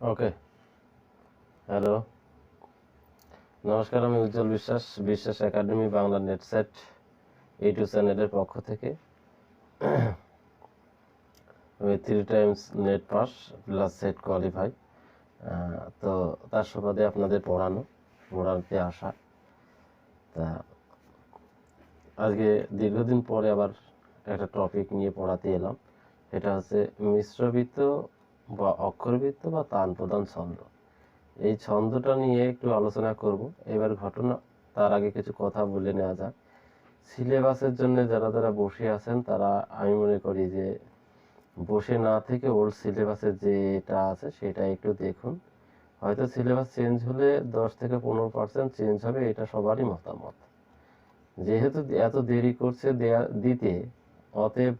Okay hello নমস্কার, আমি Ujjwal Biswas Biswas academy Bangla NET SET YouTube চ্যানেলের পক্ষ থেকে। আমি three times NET pass plus SET qualify তো তার সুবাদে আপনাদের পড়ানো, পড়াতে আসা। তা আজকে দীর্ঘদিন পরে আবার একটা টপিক নিয়ে পড়াতে এলাম। এটা হচ্ছে মিশ্রবৃত্ত বা অক্ষরবৃত্ত বা তান প্রধান ছন্দ। এই ছন্দটা নিয়ে একটু আলোচনা করব। এবার ঘটনা, তার আগে কিছু কথা বলে নেওয়া যাক। সিলেবাসের জন্য যারা যারা বসে আছেন, তারা, আমি মনে করি যে, বসে না থেকে ওল্ড সিলেবাসের যেটা আছে, সেটা একটু দেখুন। হয়তো সিলেবাস চেঞ্জ হলে দশ থেকে পনেরো পার্সেন্ট চেঞ্জ হবে, এটা সবারই মতামত। যেহেতু এত দেরি করছে দেয়া, দিতে, অতএব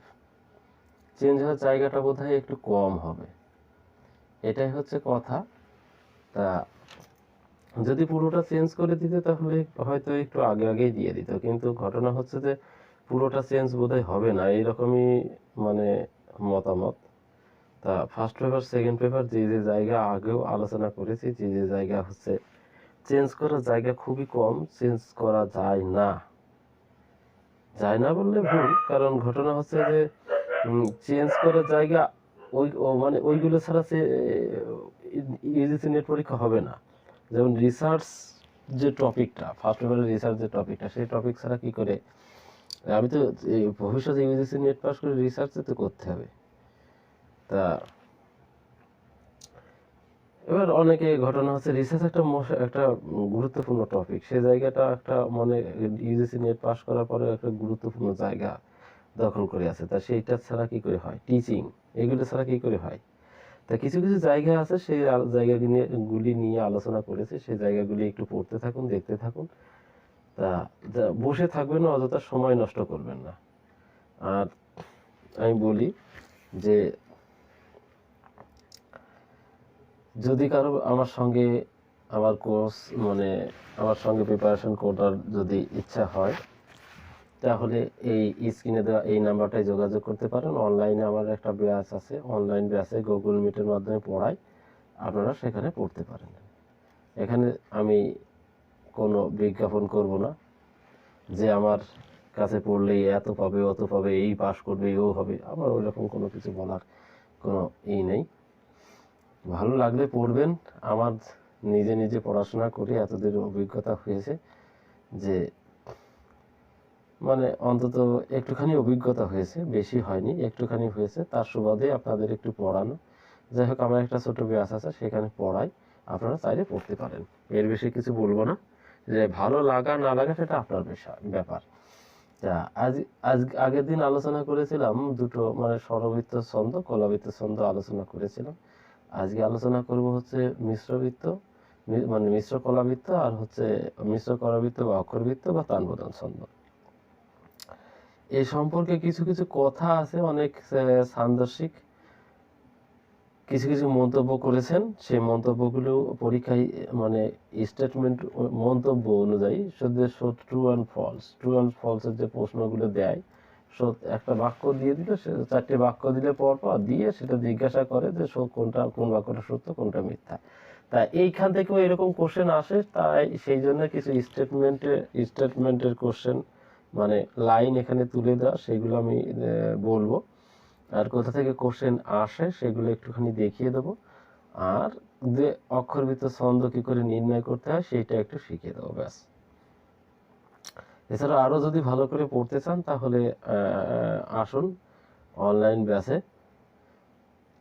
চেঞ্জ হওয়ার জায়গাটা বোধহয় একটু কম হবে। এটাই হচ্ছে কথা। তা যদি পুরোটা চেঞ্জ করে দিতে, তাহলে হয়তো একটু আগে আগেই দিয়ে দিত। কিন্তু ঘটনা হচ্ছে যে, পুরোটা চেঞ্জ বোধহয় হবে না। এইরকমই মানে মতামত। তা ফার্স্ট পেপার সেকেন্ড পেপার যে যে জায়গা আগেও আলোচনা করেছি, যে যে জায়গা হচ্ছে, চেঞ্জ করার জায়গা খুবই কম, চেঞ্জ করা যায় না। যায় না বললে ভুল, কারণ ঘটনা হচ্ছে যে চেঞ্জ করার জায়গা ওই মানে ওইগুলো ছাড়া সে ইউজিসি নেট পরীক্ষা হবে না। যেমন রিসার্চ যে টপিকটা ফার্স্ট পেপারের রিসার্চ যে টপিকটা, সেই টপিক ছাড়া কি করে? আমি তো ভবিষ্যতে ইউজিসি নেট পাস করে রিসার্চ তো করতে হবে। তা, এবার অনেকে ঘটনা হচ্ছে রিসার্চ একটা একটা গুরুত্বপূর্ণ টপিক সেই জায়গাটা একটা মানে ইউজিসি নেট পাস করার পরে একটা গুরুত্বপূর্ণ জায়গা দখল করে আছে। তা সেইটা ছাড়া কি করে হয়? টিচিং এগুলো ছাড়া কি করে হয়? তা কিছু কিছু জায়গা আছে সেই জায়গাগুলি নিয়ে, গুলি নিয়ে আলোচনা করেছে। সেই জায়গাগুলি একটু পড়তে থাকুন, দেখতে থাকুন। তা বসে থাকবেন অযথা সময় নষ্ট করবেন না। আর আমি বলি যে, যদি কারও আমার সঙ্গে আমার কোর্স মানে আমার সঙ্গে প্রিপারেশন করার যদি ইচ্ছা হয় তাহলে এই স্ক্রিনে দেওয়া এই নাম্বারটায় যোগাযোগ করতে পারেন। অনলাইনে আমার একটা ব্যাচ আছে। অনলাইন ব্যাচে গুগল মিটের মাধ্যমে পড়াই আপনারা সেখানে পড়তে পারেন। এখানে আমি কোনো বিজ্ঞাপন করব না। যে আমার কাছে পড়লেই এত পাবে, অত পাবে, এই পাস করবে, ও হবে। আমার ওইরকম কোনো কিছু বলার কোনো ই নেই। ভালো লাগলে পড়বেন। আমার নিজে নিজে পড়াশোনা করে এতদিন অভিজ্ঞতা হয়েছে যে মানে অন্তত একটুখানি অভিজ্ঞতা হয়েছে, বেশি হয়নি, একটুখানি হয়েছে। তার সুবাদে আপনাদের একটু পড়ানো। যাই হোক, আমার একটা ছোট ব্যাস আছে, সেখানে পড়াই। আপনারা চাইলে পড়তে পারেন। এর বেশি কিছু বলব না। যে ভালো লাগা, না লাগা, সেটা আপনার ব্যাপার। তা আজ আজ, আগের দিন আলোচনা করেছিলাম, দুটো মানে স্বরবৃত্ত ছন্দ, কলাবৃত্ত ছন্দ আলোচনা করেছিলাম। আজকে আলোচনা করব হচ্ছে মিশ্রবৃত্ত মানে মিশ্র কলাবৃত্ত আর হচ্ছে মিশ্র কলাবৃত্ত বা অক্ষরবৃত্ত বা তানবোধন ছন্দ। এই সম্পর্কে কিছু কিছু কথা আছে, অনেক সান্দর্শিক। কিছু কিছু মন্তব্য করেছেন, সেই মন্তব্যগুলো পরীক্ষায় মানে স্টেটমেন্ট মন্তব্য অনুযায়ী শুধু true and false true and ফলসের যে প্রশ্নগুলো দেয় সত- একটা বাক্য দিয়ে দিল, সে চারটে বাক্য দিলে পর পর দিয়ে সেটা জিজ্ঞাসা করে যে সো- কোনটা, কোন বাক্যটা সত্য, কোনটা মিথ্যা। তা এইখান থেকেও এরকম কোশ্চেন আসে, তাই সেই জন্য কিছু স্টেটমেন্টে স্টেটমেন্টের কোশ্চেন মানে লাইন এখানে তুলে দেওয়া, সেগুলো আমি বলব। আর কোথা থেকে কোশ্চেন আসে সেগুলো একটুখানি দেখিয়ে দেবো। আর যে অক্ষরবৃত্ত ছন্দ কি করে নির্ণয় করতে হয় সেইটা একটু শিখিয়ে দেবো, ব্যাস। এছাড়া আরও যদি ভালো করে পড়তে চান তাহলে আসুন অনলাইন ব্যাচে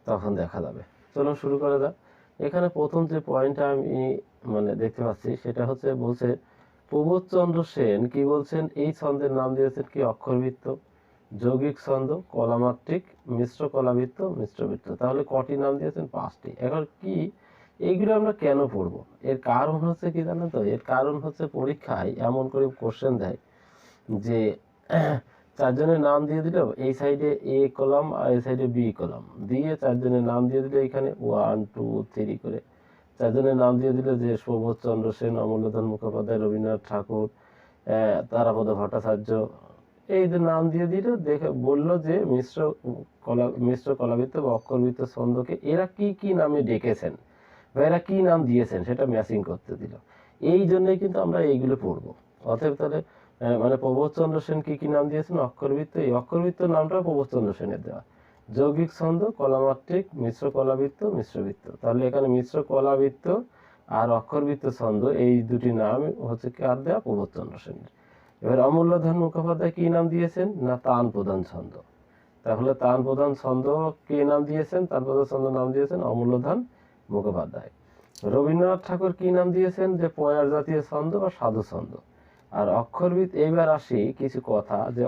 তখন দেখা যাবে। চলুন শুরু করা যাক। এখানে প্রথম যে পয়েন্টটা আমি মানে দেখতে পাচ্ছি সেটা হচ্ছে বলছে প্রবোধচন্দ্র সেন কি বলছেন? এই ছন্দের নাম দিয়েছেন কি? অক্ষরবৃত্ত, যৌগিক ছন্দ, কলামাত্রিক, মিশ্র কলাবৃত্ত মিশ্রবৃত্ত তাহলে কটি নাম দিয়েছেন? পাঁচটি। এখন কি, এইগুলো আমরা কেন পড়ব? এর কারণ হচ্ছে কি জানেন তো? এর কারণ হচ্ছে পরীক্ষায় এমন করে কোশ্চেন দেয় যে, চারজনের নাম দিয়ে দিল, এই সাইডে এ কলাম আর এই সাইডে বি কলাম। দিয়ে চারজনের নাম দিয়ে দিল এখানে। ওয়ান টু থ্রি করে। চারজনের নাম দিয়ে দিল যে সুবোধ চন্দ্র সেন, অমূল্যধন মুখোপাধ্যায়, রবীন্দ্রনাথ ঠাকুর তারাপদ ভট্টাচার্য। এই যে নাম দিয়ে দিল, দেখে বলল যে মিশ্র কলা, মিশ্র কলাবৃত্ত বা অক্ষরবৃত্ত ছন্দকে এরা কি কি নামে ডেকেছেন? বা এরা কি নাম দিয়েছেন? সেটা ম্যাচিং করতে দিল। এই জন্যই কিন্তু আমরা এইগুলো পড়ব। অতএব তাহলে মানে প্রবোধচন্দ্র সেন কি কি নাম দিয়েছেন? অক্ষরবৃত্ত। এই অক্ষরবৃত্ত নামটা প্রবোধচন্দ্র সেনের দেওয়া। যৌগিক ছন্দ, কলামাত্রিক, মিশ্র কলাবৃত্ত, মিশ্রবৃত্ত। তাহলে এখানে মিশ্র কলাবৃত্ত আর অক্ষরবৃত্ত ছন্দ, এই দুটি নাম হচ্ছে কার দেওয়া প্রবোধচন্দ্র সেনের এবার অমূল্যধন মুখোপাধ্যায় কি নাম দিয়েছেন? না, তান প্রধান ছন্দ। তাহলে তান প্রধান ছন্দ কে নাম দিয়েছেন? তান প্রধান ছন্দ নাম দিয়েছেন অমূল্যধন মুখোপাধ্যায়। রবীন্দ্রনাথ ঠাকুর কি নাম দিয়েছেন? যে পয়ার জাতীয় ছন্দ বা সাধু ছন্দ। আর অক্ষরবিদ এইবার আসি কিছু কথা যে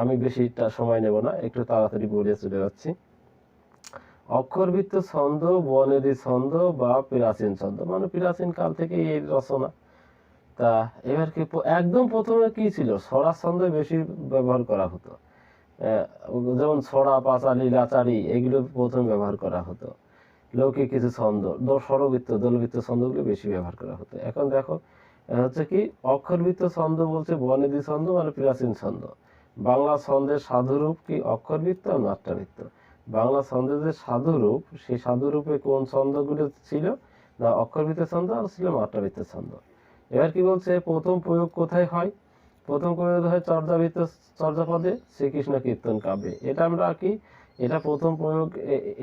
আমি বেশিটা সময় নেব না, একটু তাড়াতাড়ি বলে চলে যাচ্ছি। অক্ষরবৃত্ত ছন্দ বনেদি ছন্দ বা প্রাচীন ছন্দ মানে প্রাচীন কাল থেকে এই রচনা। তা এবার কি একদম প্রথমে কি ছিল? ছড়া ছন্দ বেশি ব্যবহার করা হতো। যেমন ছড়া, পাঁচালি লাচারি এগুলো প্রথমে ব্যবহার করা হতো। লৌকিক কিছু ছন্দ স্বরবৃত্ত, দলবৃত্ত ছন্দগুলো বেশি ব্যবহার করা হতো। এখন দেখো হচ্ছে কি, অক্ষরবৃত্ত ছন্দ বলছে বনেদি ছন্দ মানে প্রাচীন ছন্দ। বাংলা ছন্দের সাধুরূপ কি অক্ষরবৃত্ত মাত্রাবৃত্ত বাংলা ছন্দের যে সাধুরূপ, সেই সাধুরূপে কোন ছন্দগুলো ছিল? না অক্ষরবৃত্ত ছন্দ আর ছিল মাত্রাবৃত্ত ছন্দ। এবার কি বলছে, প্রথম প্রয়োগ কোথায় হয়? প্রথম প্রয়োগ হয় চর্যাবৃত্ত, চর্যাপদে, শ্রীকৃষ্ণ কীর্তন কাব্যে। এটা আমরা কি এটা প্রথম প্রয়োগ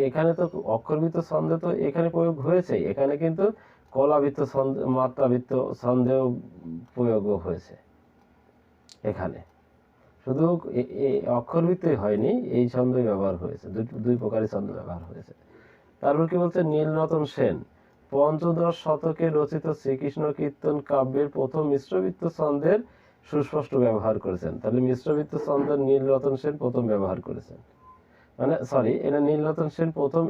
এখানে তো অক্ষরবৃত্ত ছন্দে তো এখানে প্রয়োগ হয়েছে। এখানে কিন্তু কলাবৃত্ত ছন্দ, মাত্রাবৃত্ত ছন্দেও প্রয়োগও হয়েছে। এখানে। শুধু অক্ষরবৃত্তই হয়নি, এই ছন্দই ব্যবহার হয়েছে, দুই প্রকারই ছন্দ ব্যবহার হয়েছে। তারপর কি বলছে? নীলরতন সেন, পঞ্চদশ শতকে রচিত শ্রীকৃষ্ণ কীর্তন কাব্যের প্রথম মিশ্রবৃত্ত ছন্দের সুস্পষ্ট ব্যবহার করেছেন। তাহলে মিশ্রবৃত্ত ছন্দের নীলরতন সেন প্রথম ব্যবহার করেছেন। মানে সরি এটা নীলরতন সেন প্রথম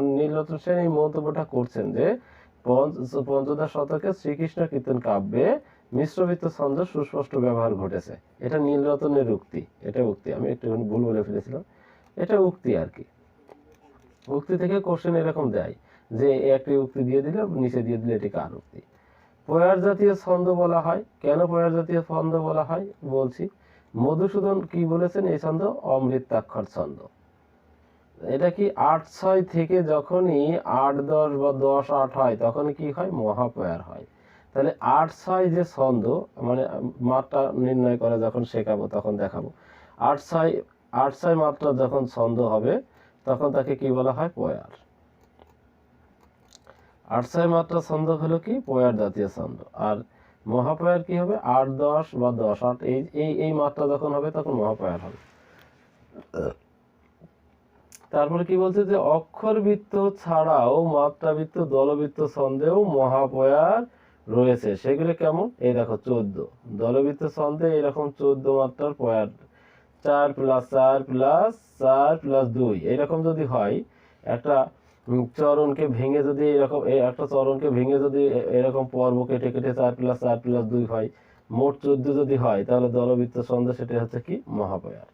নীলরতন সেন এই মন্তব্যটা করছেন যে, পঞ্চ- পঞ্চদশ শতকে শ্রীকৃষ্ণ কীর্তন কাব্যে মিশ্রবৃত্ত ছন্দ সুস্পষ্ট ব্যবহার ঘটেছে। এটা নীলরতনের উক্তি। এটা উক্তি। আমি একটু ভুল বলে ফেলেছিলাম। এটা উক্তি আর কি। উক্তি থেকে কোশ্চেন এরকম দেয় যে একটি উক্তি দিয়ে দিলে, নিচে দিয়ে দিলে এটি কার উক্তি? পয়ার জাতীয় ছন্দ বলা হয়। কেন পয়ার জাতীয় ছন্দ বলা হয়? বলছি, মধুসূদন কি বলেছেন? এই ছন্দ অমৃতাক্ষর ছন্দ। এটা কি আট ছয় থেকে যখনই আট দশ বা দশ আট হয়, তখন কি হয়? মহাপয়ার হয়। তাহলে আট ছয় যে ছন্দ মানে মাত্রা নির্ণয় করা যখন শেখাবো তখন দেখাবো। আট ছয় আট ছয় মাত্রা যখন ছন্দ হবে, তখন তাকে কি বলা হয়? পয়ার। আট ছয় মাত্রা ছন্দ হলো কি? পয়ার জাতীয় ছন্দ। আর মহাপয়ার কি হবে? আট দশ বা দশ, আট এই এই এই মাত্রা যখন হবে, তখন মহাপয়ার হবে। তারপরে কি বলছে যে, অক্ষরবৃত্ত ছাড়াও মাত্রাবৃত্ত, দলবৃত্ত ছন্দেও মহাপয়ার রয়েছে। সেগুলো কেমন? এই দেখো, চোদ্দ। দলবৃত্ত ছন্দে এরকম চোদ্দ মাত্রার পয়ার চার প্লাস চার প্লাস চার প্লাস দুই। এরকম যদি হয়, একটা চরণকে ভেঙে যদি এরকম একটা চরণকে ভেঙে যদি এরকম পর্ব কেটে কেটে চার প্লাস চার প্লাস দুই হয়, মোট চোদ্দ যদি হয়, তাহলে দলবৃত্ত ছন্দ সেটা হচ্ছে কি? মহাপয়ার।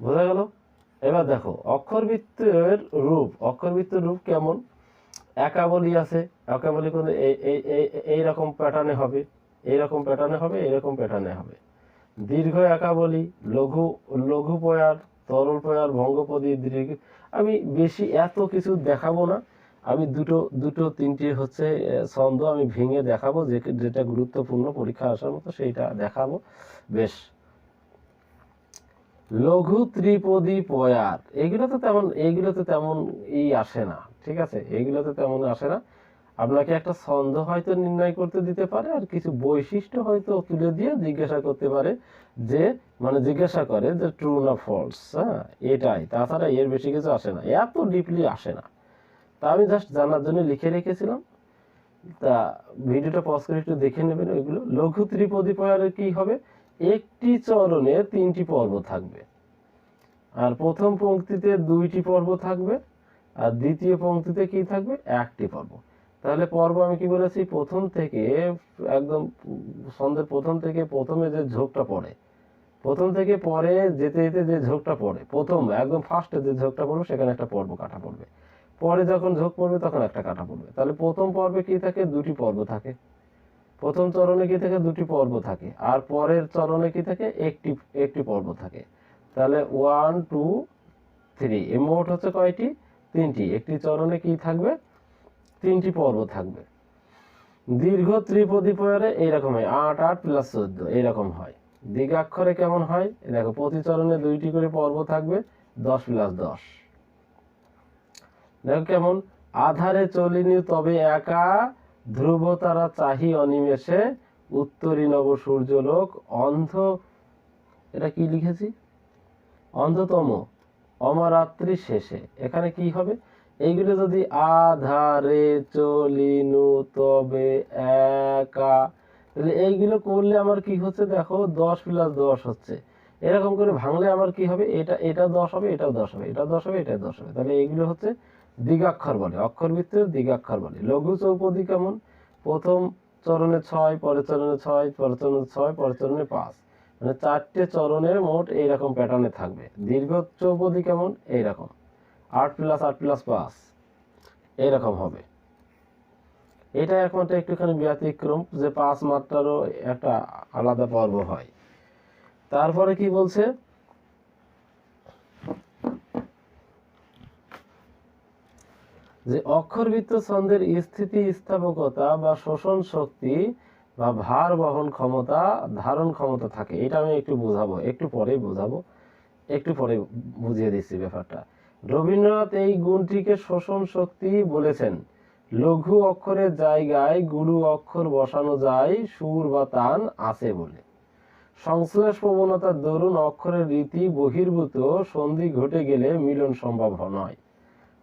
বোঝা গেল? এবার দেখো, অক্ষরবৃত্তের রূপ। অক্ষরবৃত্তের রূপ কেমন? একাবলি আছে। একাবলি কোন এই এই এই- এইরকম প্যাটার্নে হবে, এইরকম প্যাটার্নে হবে এরকম প্যাটার্নে হবে। দীর্ঘ একাবলি, লঘু লঘু পয়ার, তরল পয়ার, ভঙ্গপদী দীর্ঘ, আমি বেশি এত কিছু দেখাবো না। আমি দুটো দুটো, তিনটে হচ্ছে ছন্দ আমি ভেঙে দেখাবো, যে, যেটা গুরুত্বপূর্ণ পরীক্ষা আসার মতো সেইটা দেখাবো। বেশ। লঘু ত্রিপদী পয়ার এগুলোতে তেমন এইগুলোতে তেমন ই আসে না। ঠিক আছে? এইগুলোতে তেমন আসে না। আপনাকে একটা ছন্দ হয়তো নির্ণয় করতে দিতে পারে আর কিছু বৈশিষ্ট্য হয়তো তুলে দিয়ে জিজ্ঞাসা করতে পারে যে মানে জিজ্ঞাসা করে যে ট্রু না ফলস হ্যাঁ এটাই। তাছাড়া এর বেশি কিছু আসে না। এত ডিপলি আসে না। তা আমি জাস্ট জানার জন্য লিখে রেখেছিলাম। তা ভিডিওটা পজ করে একটু দেখে নেবেন ওইগুলো। লঘু ত্রিপদী পয়ারে কি হবে? একটি চরণে তিনটি পর্ব থাকবে। আর প্রথম পংক্তিতে দুইটি পর্ব থাকবে। আর দ্বিতীয় পংক্তিতে কি থাকবে? একটি পর্ব তাহলে পর্ব আমি কি বলেছি? প্রথম থেকে একদম সন্ধ্যের প্রথম থেকে প্রথমে যে ঝোঁকটা পড়ে, প্রথম থেকে পরে যেতে যেতে যে ঝোঁকটা পড়ে, প্রথম একদম ফার্স্টে যে ঝোঁকটা পড়বে, সেখানে একটা পর্ব কাটা পড়বে। পরে যখন ঝোঁক পড়বে, তখন একটা কাটা পড়বে। তাহলে প্রথম পর্বে কি থাকে? দুটি পর্ব থাকে। প্রথম চরণে কি থাকে? দুটি পর্ব থাকে। আর পরের চরণে কি থাকে? একটি একটি পর্ব থাকে। তাহলে ওয়ান টু থ্রি এ মোট হচ্ছে কয়টি? তিনটি, একটি চরণে কি থাকবে? তিনটি পর্ব থাকবে। দীর্ঘ ত্রিপদী পরে এইরকম হয়, আট আট প্লাস চোদ্দ, এইরকম হয়। দিগাক্ষরে কেমন হয়? দেখো, প্রতি চরণে দুইটি করে পর্ব থাকবে, দশ প্লাস দশ। দেখো কেমন? আধারে চলিনি তবে একা ধ্রুব তারা চাহি অনিমেষে, উত্তরী নব সূর্যলোক, অন্ধ, এটা কি লিখেছি? অন্ধতম। অমরাত্রি শেষে। এখানে কি হবে? এইগুলো যদি আধারে চলিনু তবে একা। তাহলে এইগুলো করলে আমার কি হচ্ছে? দেখো, দশ প্লাস দশ হচ্ছে। এরকম করে ভাঙলে আমার কি হবে? এটা এটা দশ হবে, এটাও দশ হবে, এটা দশ হবে এটা দশ হবে। তাহলে এইগুলো হচ্ছে দিগাক্ষর বলে, অক্ষর ভিত্তির দিগাক্ষর বলে। লঘু চৌপদী কেমন? প্রথম চরণে ছয়, পরের চরণে ছয়, পরের চরণে ছয়, পরের চরণে পাঁচ। মানে চারটে চরণের মোট এইরকম প্যাটার্নে থাকবে। দীর্ঘ চৌপদী কেমন? এইরকম। আট প্লাস আট প্লাস পাঁচ। এইরকম হবে। এটা একমাত্র একটুখানি ব্যতিক্রম যে পাঁচ মাত্রারও একটা আলাদা পর্ব হয়। তারপরে কি বলছে? যে অক্ষরবৃত্ত ছন্দের স্থিতি স্থাপকতা বা শোষণ শক্তি বা ভার বহন ক্ষমতা ধারণ ক্ষমতা থাকে, এটা আমি একটু বোঝাবো, একটু পরেই বোঝাবো, একটু পরে বুঝিয়ে দিচ্ছি ব্যাপারটা। রবীন্দ্রনাথ এই গুণটিকে শোষণ শক্তি বলেছেন, লঘু অক্ষরের জায়গায় গুরু অক্ষর বসানো যায়, সুর বা তান আছে বলে। সংশ্লেষ প্রবণতার দরুন অক্ষরের রীতি বহির্ভূত, সন্ধি ঘটে গেলে মিলন সম্ভব নয়।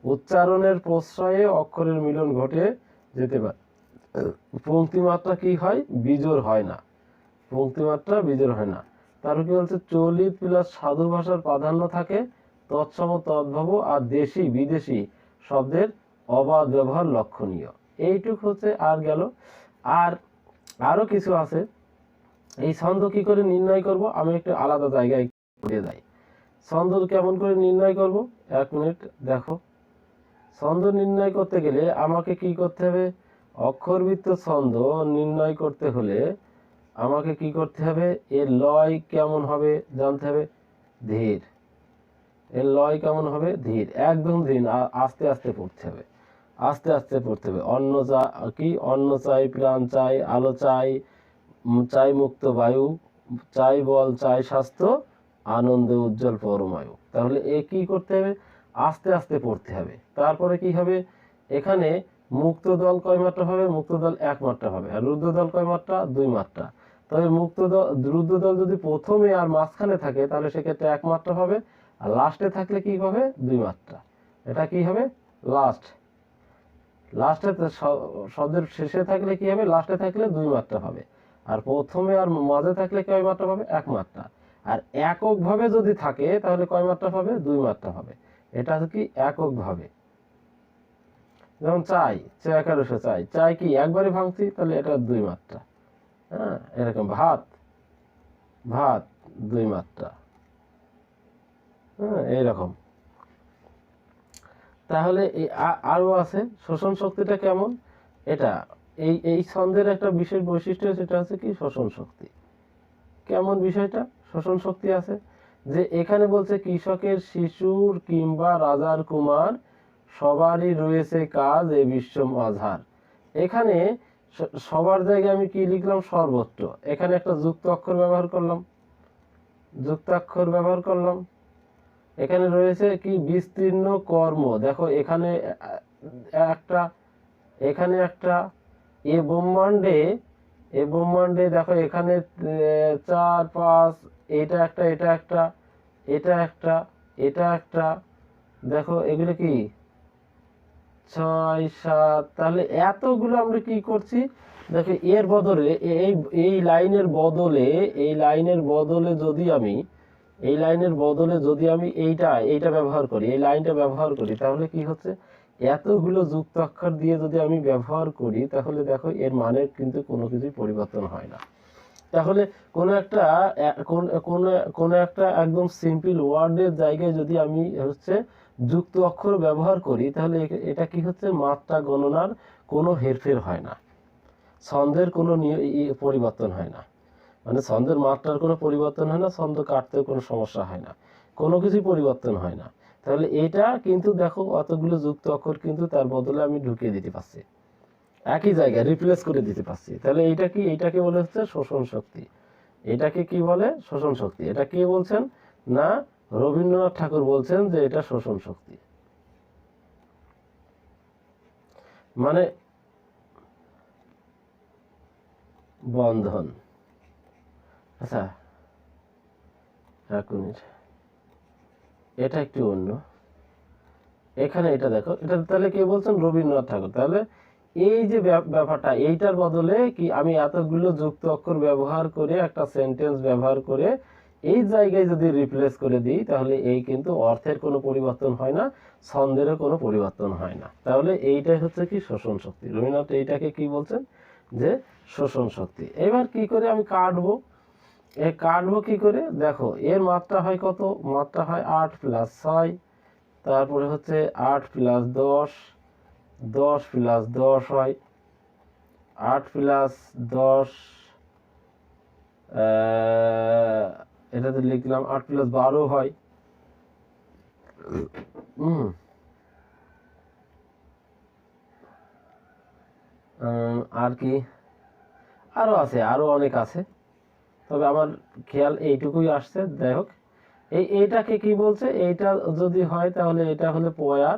উচ্চারণের প্রশ্রয়ে অক্ষরের মিলন ঘটে যেতে পারে। পঙ্ক্তিমাত্রা কি হয়? বিজোর হয় না। পঙ্ক্তিমাত্রা বিজোর হয় না। তারপর কি বলছে? চলিত প্লাস সাধু ভাষার প্রাধান্য থাকে, তৎসম, তদ্ভব আর দেশি, বিদেশি শব্দের অবাধ ব্যবহার লক্ষণীয়। এইটুক হচ্ছে আর গেল। আর আরও কিছু আছে। এই ছন্দ কি করে নির্ণয় করব? আমি একটু আলাদা জায়গায় করে যাই। ছন্দ কেমন করে নির্ণয় করব? এক মিনিট, দেখো। ছন্দ নির্ণয় করতে গেলে আমাকে কি করতে হবে? অক্ষরবৃত্ত ছন্দ নির্ণয় করতে হলে আমাকে কি করতে হবে? এর লয় কেমন হবে জানতে হবে? ধীর। এর লয় কেমন হবে? ধীর। একদম ধীর আস্তে আস্তে পড়তে হবে। আস্তে আস্তে পড়তে হবে। অন্ন চা, কি? অন্ন চাই, প্রাণ চাই, আলো চাই চাই মুক্ত বায়ু, চাই বল, চাই স্বাস্থ্য, আনন্দ উজ্জ্বল পরমায়ু। তাহলে এ কি করতে হবে? আস্তে আস্তে পড়তে হবে। তারপরে কি হবে? এখানে মুক্ত দল কয় মাত্রা হবে? মুক্ত দল এক মাত্রা হবে। আর রুদ্র দল কয় মাত্রা? দুই মাত্রা। তবে মুক্ত দল রুদ্র দল যদি প্রথমে আর মাঝখানে থাকে, তাহলে সেক্ষেত্রে এক মাত্রা হবে। আর লাস্টে থাকলে কি হবে? দুই মাত্রা। এটা কি হবে? লাস্ট লাস্টে শব্দের শেষে থাকলে কি হবে? লাস্টে থাকলে দুই মাত্রা হবে। আর প্রথমে আর মাঝে থাকলে কয় মাত্রা পাবে এক মাত্রা। আর এককভাবে যদি থাকে, তাহলে কয় মাত্রা পাবে দুই মাত্রা হবে। এটা কি এককভাবে? যেমন চাই চা একাদশে চাই। চাই কি একবারে ভাঙছি, তাহলে এটা দুই মাত্রা। হ্যাঁ এরকম ভাত ভাত দুই মাত্রা। হ্যাঁ এইরকম। তাহলে এই আ- আরও আছে শোষণ শক্তিটা কেমন? এটা, এই এই ছন্দের একটা বিশেষ বৈশিষ্ট্য সেটা হচ্ছে কি শোষণ শক্তি। কেমন বিষয়টা? শোষণ শক্তি আছে যে এখানে বলছে কৃষকের শিশুর কিংবা রাজার কুমার সবারই রয়েছে কাজ এ বিশ্ব মাঝার এখানে সবার জায়গায় আমি কি লিখলাম? সর্বত্র। এখানে একটা যুক্ত অক্ষর ব্যবহার করলাম। যুক্তাক্ষর ব্যবহার করলাম। এখানে রয়েছে কি? বিস্তীর্ণ কর্ম। দেখো, এখানে একটা এখানে একটা, এ ব্রহ্মাণ্ডে এ ব্রহ্মাণ্ডে দেখো, এখানে চার, পাঁচ, এটা একটা এটা একটা এটা একটা এটা একটা। দেখো, এগুলো কি? ছয়, সাত, তাহলে এতগুলো আমরা কি করছি? দেখো, এর বদলে, এই এই লাইনের বদলে, এই লাইনের বদলে যদি আমি, এই লাইনের বদলে যদি আমি এইটা এইটা ব্যবহার করি, এই লাইনটা ব্যবহার করি, তাহলে কি হচ্ছে? এতগুলো যুক্ত অক্ষর দিয়ে যদি আমি ব্যবহার করি, তাহলে দেখো, এর মানের কিন্তু কোনো কিছুই পরিবর্তন হয় না। তাহলে কোনো একটা কোনো কোনো একটা একদম সিম্পল ওয়ার্ডের জায়গায় যদি আমি হচ্ছে যুক্ত অক্ষর ব্যবহার করি, তাহলে এটা কি হচ্ছে? মাত্রা গণনার কোনো হেরফের হয় না। ছন্দের কোনো পরিবর্তন হয় না। মানে ছন্দের মাত্রার কোনো পরিবর্তন হয় না, ছন্দ কাটতেও কোনো সমস্যা হয় না। কোনো কিছু পরিবর্তন হয় না। তাহলে এটা কিন্তু দেখো, অতগুলো যুক্ত অক্ষর কিন্তু তার বদলে আমি ঢুকিয়ে দিতে পারছি। একই জায়গায় রিপ্লেস করে দিতে পারছি। তাহলে এইটা কি? এইটাকে বলে হচ্ছে শোষণ শক্তি। এটাকে কি বলে? শোষণ শক্তি। এটা কে বলছেন? না রবীন্দ্রনাথ ঠাকুর বলছেন যে এটা শোষণ শক্তি। মানে বন্ধন। আচ্ছা এটা একটু অন্য। এখানে এটা দেখো, এটা তাহলে কে বলছেন? রবীন্দ্রনাথ ঠাকুর। তাহলে এই যে ব্যাপ- ব্যাপারটা, এইটার বদলে কি আমি এতগুলো যুক্ত অক্ষর ব্যবহার করে একটা সেন্টেন্স ব্যবহার করে এই জায়গায় যদি রিপ্লেস করে দিই, তাহলে এই কিন্তু অর্থের কোনো পরিবর্তন হয় না ছন্দেরও কোনো পরিবর্তন হয় না। তাহলে এইটাই হচ্ছে কি শোষণ শক্তি। রবীন্দ্রনাথ এইটাকে কি বলছেন? যে শোষণ শক্তি। এবার কি করে আমি কাটবো? এ কাটবো কি করে? দেখো, এর মাত্রা হয় কত? মাত্রা হয় আট প্লাস ছয়, তারপরে হচ্ছে আট প্লাস দশ দশ প্লাস দশ হয় আট প্লাস দশ এটাতে লিখলাম আট প্লাস বারো হয়। আর কি? আরও আছে, আরও অনেক আছে। তবে আমার খেয়াল এইটুকুই আসছে, যাই হোক। এই এইটাকে কি বলছে? এইটা যদি হয় তাহলে এটা হলে পয়ার,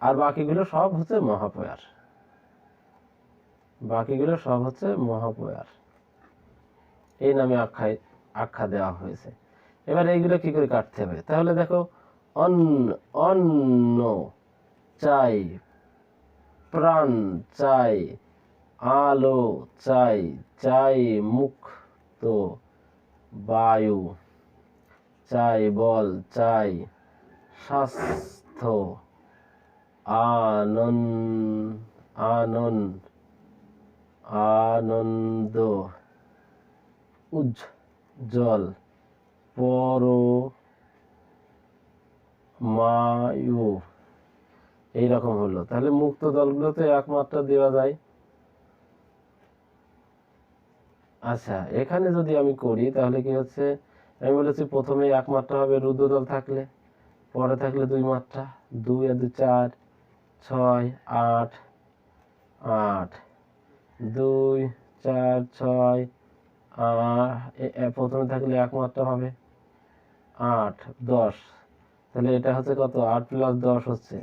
আর বাকিগুলো সব হচ্ছে মহাপয়ার। বাকিগুলো সব হচ্ছে মহাপয়ার। এই নামে আখ্যায় আখ্যা দেওয়া হয়েছে। এবার এইগুলো কি করে কাটতে হবে? তাহলে দেখো অন্ন চাই, প্রাণ চাই, আলো চাই চাই মুক্ত বায়ু, চাই বল, চাই স্বাস্থ্য আনন্দ আনন্দ আনন্দ, উজ্জ্বল। পর মায়ু এইরকম হলো। তাহলে মুক্ত দলগুলোতে একমাত্রা দেওয়া যায়। আচ্ছা এখানে যদি আমি করি, তাহলে কি হচ্ছে? আমি বলেছি প্রথমে এক মাত্রা হবে রুদ্রদল থাকলে। পরে থাকলে দুই মাত্রা। দুই আর দুই চার, ছয়, আট আট। দুই, চার, ছয় প্রথমে থাকলে এক মাত্রা হবে আট, দশ। তাহলে এটা হচ্ছে কত? আট প্লাস দশ হচ্ছে।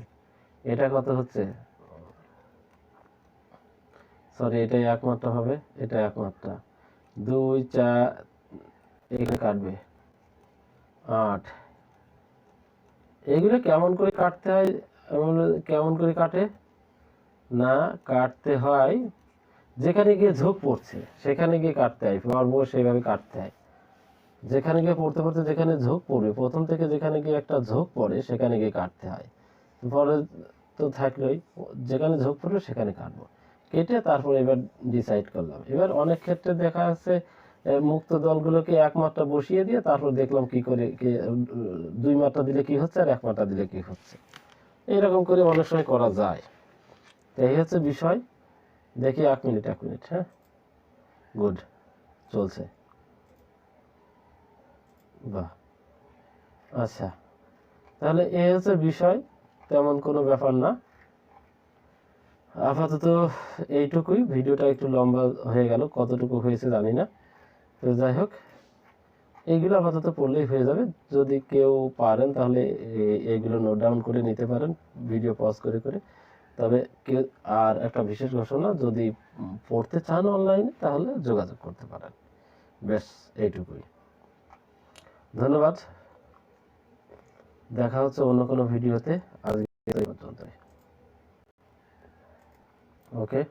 এটা কত হচ্ছে? সরি এটা এক মাত্রা হবে, এটা এক মাত্রা দুই, চার এখানে কাটবে। আট। এগুলো কেমন করে কাটতে হয়? কেমন করে কাটে? না, কাটতে হয় যেখানে গিয়ে ঝোঁক পড়ছে, সেখানে গিয়ে কাটতে হয় পর্ব সেইভাবে কাটতে হয়। যেখানে গিয়ে পড়তে পড়তে যেখানে ঝোঁক পড়বে, প্রথম থেকে যেখানে গিয়ে একটা ঝোঁক পড়ে, সেখানে গিয়ে কাটতে হয়। পরে তো থাকলোই, যেখানে ঝোঁক পড়বে, সেখানে কাটবো। কেটে তারপর এবার ডিসাইড করলাম। এবার অনেক ক্ষেত্রে দেখা যাচ্ছে মুক্ত দলগুলোকে এক মাত্রা বসিয়ে দিয়ে তারপর দেখলাম কি করে দুই মাত্রা দিলে কি হচ্ছে আর এক মাত্রা দিলে কি হচ্ছে। এইরকম করে অনেক সময় করা যায়। এই হচ্ছে বিষয়। দেখি এক মিনিট এক মিনিট হ্যাঁ? গুড চলছে। বাহ। আচ্ছা। তাহলে এই হচ্ছে বিষয়, তেমন কোনো ব্যাপার না। আপাতত এইটুকুই, ভিডিওটা একটু লম্বা হয়ে গেল, কতটুকু হয়েছে জানি না। তো যাই হোক, এইগুলো আপাতত পড়লেই হয়ে যাবে। যদি কেউ পারেন, তাহলে এইগুলো নোট ডাউন করে নিতে পারেন ভিডিও পজ করে করে। তবে কেউ, আর একটা বিশেষ ঘোষণা, যদি পড়তে চান অনলাইনে, তাহলে যোগাযোগ করতে পারেন। বেশ, এইটুকুই। ধন্যবাদ। দেখা হচ্ছে অন্য কোনো ভিডিওতে। আজকে পর্যন্ত ওকে।